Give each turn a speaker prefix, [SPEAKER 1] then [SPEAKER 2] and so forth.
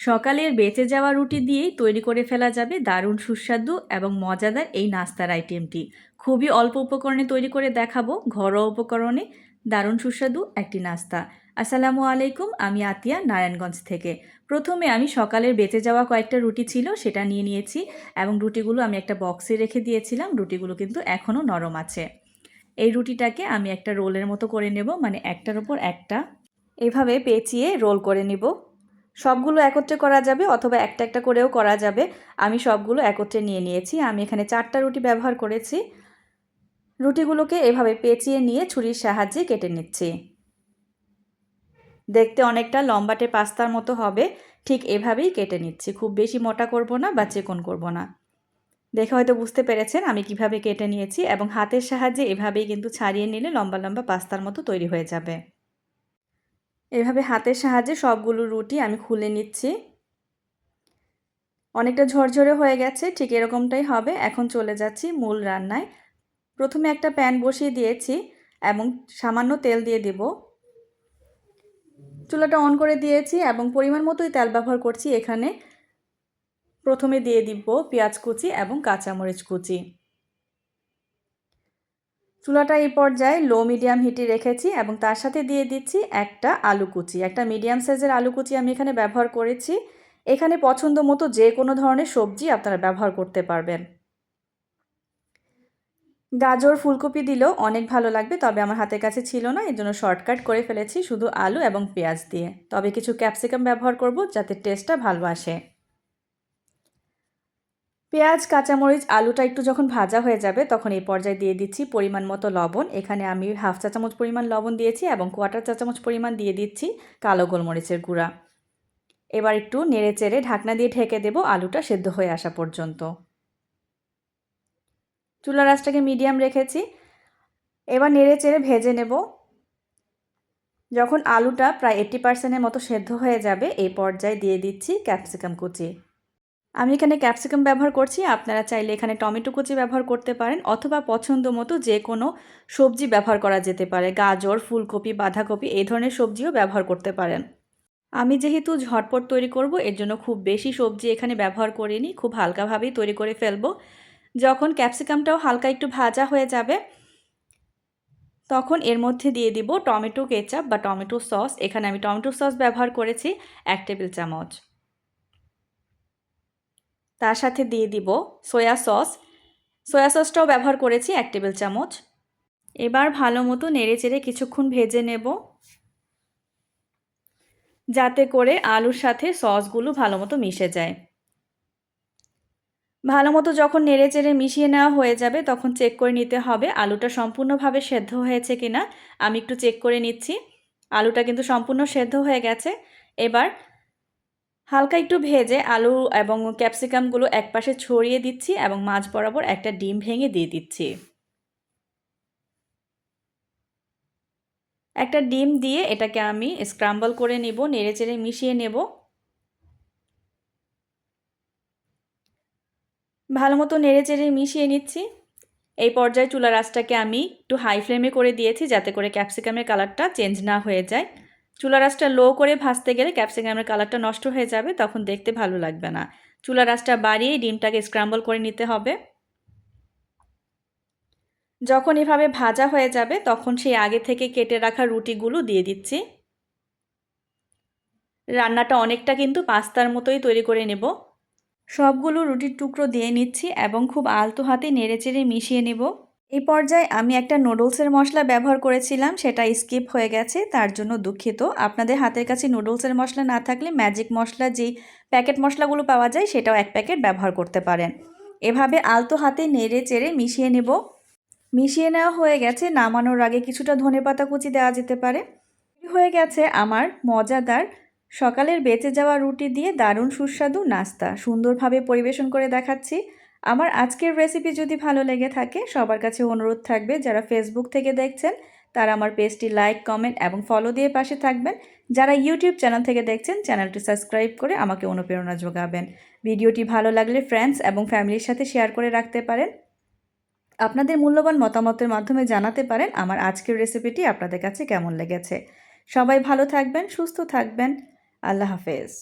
[SPEAKER 1] সকালের বেঁচে যাওয়া রুটি দিয়েই তৈরি করে ফেলা যাবে দারুণ সুস্বাদু এবং মজাদার এই নাস্তার আইটেমটি। খুবই অল্প উপকরণে তৈরি করে দেখাবো। ঘরোয়া উপকরণে দারুণ সুস্বাদু একটি নাস্তা। আসসালামু আলাইকুম, আমি আতিয়া, নারায়ণগঞ্জ থেকে। প্রথমে আমি সকালের বেঁচে যাওয়া কয়েকটা রুটি ছিল, সেটা নিয়ে নিয়েছি এবং রুটিগুলো আমি একটা বক্সে রেখে দিয়েছিলাম। রুটিগুলো কিন্তু এখনও নরম আছে। এই রুটিটাকে আমি একটা রোলের মতো করে নেব মানে একটার ওপর একটা। এভাবে পেঁচিয়ে রোল করে নিব। সবগুলো একত্রে করা যাবে অথবা একটা একটা করেও করা যাবে। আমি সবগুলো একত্রে নিয়ে নিয়েছি। আমি এখানে চারটা রুটি ব্যবহার করেছি। রুটিগুলোকে এভাবে পেঁচিয়ে নিয়ে ছুরির সাহায্যে কেটে নিচ্ছি। দেখতে অনেকটা লম্বাটে পাস্তার মতো হবে। ঠিক এভাবেই কেটে নিচ্ছি। খুব বেশি মোটা করব না বা চিকন করব না। দেখে হয়তো বুঝতে পেরেছেন আমি কীভাবে কেটে নিয়েছি এবং হাতের সাহায্যে এভাবেই কিন্তু ছাড়িয়ে নিলে লম্বা লম্বা পাস্তার মতো তৈরি হয়ে যাবে। এভাবে হাতের সাহায্যে সবগুলো রুটি আমি খুলে নিচ্ছি। অনেকটা ঝরঝরে হয়ে গেছে, ঠিক এরকমটাই হবে। এখন চলে যাচ্ছি মূল রান্নায়। প্রথমে একটা প্যান বসিয়ে দিয়েছি এবং সামান্য তেল দিয়ে দেব। চুলাটা অন করে দিয়েছি এবং পরিমাণ মতোই তেল ব্যবহার করছি এখানে। প্রথমে দিয়ে দিব পেঁয়াজ কুচি এবং কাঁচামরিচ কুচি। চুলাটা এই পর্যায়ে লো মিডিয়াম হিটে রেখেছি এবং তার সাথে দিয়ে দিচ্ছি একটা আলু কুচি। একটা মিডিয়াম সাইজের আলু কুচি আমি এখানে ব্যবহার করেছি। এখানে পছন্দ মতো যে কোনো ধরনের সবজি আপনারা ব্যবহার করতে পারবেন। গাজর, ফুলকপি দিলেও অনেক ভালো লাগবে, তবে আমার হাতের কাছে ছিল না, এর জন্য শর্টকাট করে ফেলেছি শুধু আলু এবং পেঁয়াজ দিয়ে। তবে কিছু ক্যাপসিকাম ব্যবহার করব যাতে টেস্টটা ভালো আসে। পেঁয়াজ, কাঁচামরিচ, আলুটা একটু যখন ভাজা হয়ে যাবে, তখন এই পর্যায়ে দিয়ে দিচ্ছি পরিমাণ মতো লবণ। এখানে আমি হাফ চা চামচ পরিমাণ লবণ দিয়েছি এবং কোয়াটার চা চামচ পরিমাণ দিয়ে দিচ্ছি কালো গোলমরিচের গুঁড়া। এবার একটু নেড়ে চেড়ে ঢাকনা দিয়ে ঢেকে দেব আলুটা সেদ্ধ হয়ে আসা পর্যন্ত। চুলা রাসটাকে মিডিয়াম রেখেছি। এবার নেড়ে চেড়ে ভেজে নেব। যখন আলুটা প্রায় এইট্টি পার্সেন্টের মতো সেদ্ধ হয়ে যাবে, এই পর্যায়ে দিয়ে দিচ্ছি ক্যাপসিকাম কুচি। আমি এখানে ক্যাপসিকাম ব্যবহার করছি, আপনারা চাইলে এখানে টমেটো কুচি ব্যবহার করতে পারেন, অথবা পছন্দ মতো যে কোনো সবজি ব্যবহার করা যেতে পারে, গাজর, ফুলকপি, বাঁধাকপি, এই ধরনের সবজিও ব্যবহার করতে পারেন। আমি যেহেতু ঝটপট তৈরি করব, এর জন্য খুব বেশি সবজি এখানে ব্যবহার করিনি, খুব হালকাভাবেই তৈরি করে ফেলব। যখন ক্যাপসিকামটাও হালকা একটু ভাজা হয়ে যাবে, তখন এর মধ্যে দিয়ে দিব টমেটো কেচাপ বা টমেটো সস। এখানে আমি টমেটো সস ব্যবহার করেছি, এক টেবিল চামচ। তার সাথে দিয়ে দিব সয়া সস। সয়া সসটাও ব্যবহার করেছি এক টেবিল চামচ। এবার ভালো মতো নেড়ে চেড়ে কিছুক্ষণ ভেজে নেব। যাতে করে আলুর সাথে সসগুলো ভালো মতো মিশে যায়। ভালো মতো যখন নেড়ে চেড়ে মিশিয়ে নেওয়া হয়ে যাবে, তখন চেক করে নিতে হবে আলুটা সম্পূর্ণভাবে সেদ্ধ হয়েছে কিনা। আমি একটু চেক করে নিচ্ছি। আলুটা কিন্তু সম্পূর্ণ সেদ্ধ হয়ে গেছে। এবার হালকা একটু ভেজে আলু এবং ক্যাপসিকামগুলো একপাশে ছড়িয়ে দিচ্ছি এবং মাছ বরাবর একটা ডিম ভেঙে দিয়ে দিচ্ছি। একটা ডিম দিয়ে এটাকে আমি স্ক্রাম্বল করে নেব নেড়ে চেড়ে মিশিয়ে নেব। ভালো মতো নেড়ে চেড়ে মিশিয়ে নিচ্ছি। এই পর্যায়ে চুলা রাসটাকে আমি একটু হাই ফ্লেমে করে দিয়েছি যাতে করে ক্যাপসিকামের কালারটা চেঞ্জ না হয়ে যায়। চুলা রাসটা লো করে ভাজতে গেলে ক্যাপসিকামের কালারটা নষ্ট হয়ে যাবে, তখন দেখতে ভালো লাগবে না। চুলা রাসটা বাড়িয়ে ডিমটাকে স্ক্রাম্বল করে নিতে হবে। যখন এভাবে ভাজা হয়ে যাবে, তখন সেই আগে থেকে কেটে রাখা রুটিগুলো দিয়ে দিচ্ছি। রান্নাটা অনেকটা কিন্তু পাস্তার মতোই তৈরি করে নেব। সবগুলো রুটির টুকরো দিয়ে নিচ্ছি এবং খুব আলতো হাতে নেড়ে চেড়ে মিশিয়ে নেব। এই পর্যায়ে আমি একটা নুডলসের মশলা ব্যবহার করেছিলাম, সেটা স্কিপ হয়ে গেছে, তার জন্য দুঃখিত। আপনাদের হাতের কাছে নুডলসের মশলা না থাকলে ম্যাজিক মশলা যেই প্যাকেট মশলাগুলো পাওয়া যায়, সেটাও এক প্যাকেট ব্যবহার করতে পারেন। এভাবে আলতো হাতে নেড়ে চেড়ে মিশিয়ে নেব। মিশিয়ে নেওয়া হয়ে গেছে, নামানোর আগে কিছুটা ধনে পাতা কুচি দেওয়া যেতে পারে। হয়ে গেছে আমার মজাদার সকালের বেঁচে যাওয়া রুটি দিয়ে দারুণ সুস্বাদু নাস্তা। সুন্দরভাবে পরিবেশন করে দেখাচ্ছি। আমার আজকের রেসিপি যদি ভালো লেগে থাকে, সবার কাছে অনুরোধ থাকবে যারা ফেসবুক থেকে দেখছেন, তারা আমার পেজটি লাইক কমেন্ট এবং ফলো দিয়ে পাশে থাকবেন। যারা ইউটিউব চ্যানেল থেকে দেখছেন চ্যানেলটি সাবস্ক্রাইব করে আমাকে অনুপ্রেরণা যোগাবেন। ভিডিওটি ভালো লাগলে ফ্রেন্ডস এবং ফ্যামিলির সাথে শেয়ার করে রাখতে পারেন। আপনাদের মূল্যবান মতামতের মাধ্যমে জানাতে পারেন আমার আজকের রেসিপিটি আপনাদের কাছে কেমন লেগেছে। সবাই ভালো থাকবেন, সুস্থ থাকবেন। আল্লাহ হাফেজ।